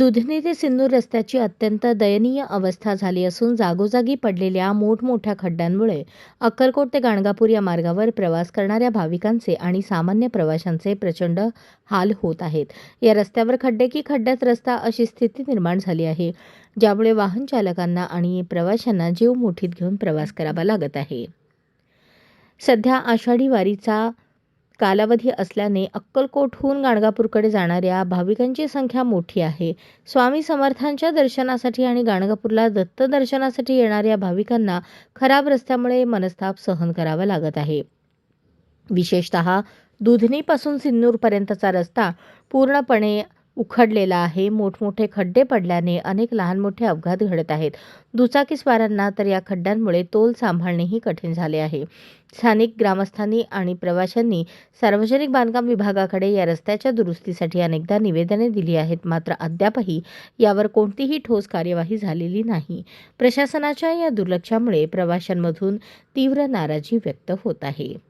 दुधनी ते सिन्नूर रस्त्याची अत्यंत दयनीय अवस्था झाली असून जागोजागी पडलेल्या मोठमोठ्या खड्ड्यांमुळे अक्कलकोट ते गाणगापूर या मार्गावर प्रवास करणाऱ्या भाविकांचे आणि सामान्य प्रवाशांचे प्रचंड हाल होत आहेत. या रस्त्यावर खड्डे की खड्ड्यात रस्ता अशी स्थिती निर्माण झाली आहे ज्यामुळे वाहन चालकांना आणि प्रवाशांना जीव मुठीत घेऊन प्रवास करावा लागत आहे. सध्या आषाढी वारीचा कालावधी असल्याने अक्कलकोटहून गाणगापूरकडे जाणाऱ्या भाविकांची संख्या मोठी आहे. स्वामी समर्थांच्या दर्शनासाठी आणि गाणगापूरला दत्त दर्शनासाठी येणाऱ्या भाविकांना खराब रस्त्यामुळे मनस्ताप सहन करावा लागत आहे. विशेषतः दुधनीपासून सिन्नूरपर्यंतचा रस्ता पूर्णपणे उखडलेला आहे. मोठमोठे खड्डे पडल्याने अनेक लहान मोठे अपघात घडत आहेत. दुचाकीस्वारांना तर या खड्ड्यांमुळे तोल सांभाळणेही कठीण झाले आहे. स्थानिक ग्रामस्थांनी आणि प्रवाशांनी सार्वजनिक बांधकाम विभागाकडे या रस्त्याच्या दुरुस्तीसाठी अनेकदा निवेदने दिली आहेत. मात्र अद्यापही यावर कोणतीही ठोस कार्यवाही झालेली नाही. प्रशासनाच्या या दुर्लक्षामुळे प्रवाशांमधून तीव्र नाराजी व्यक्त होत आहे.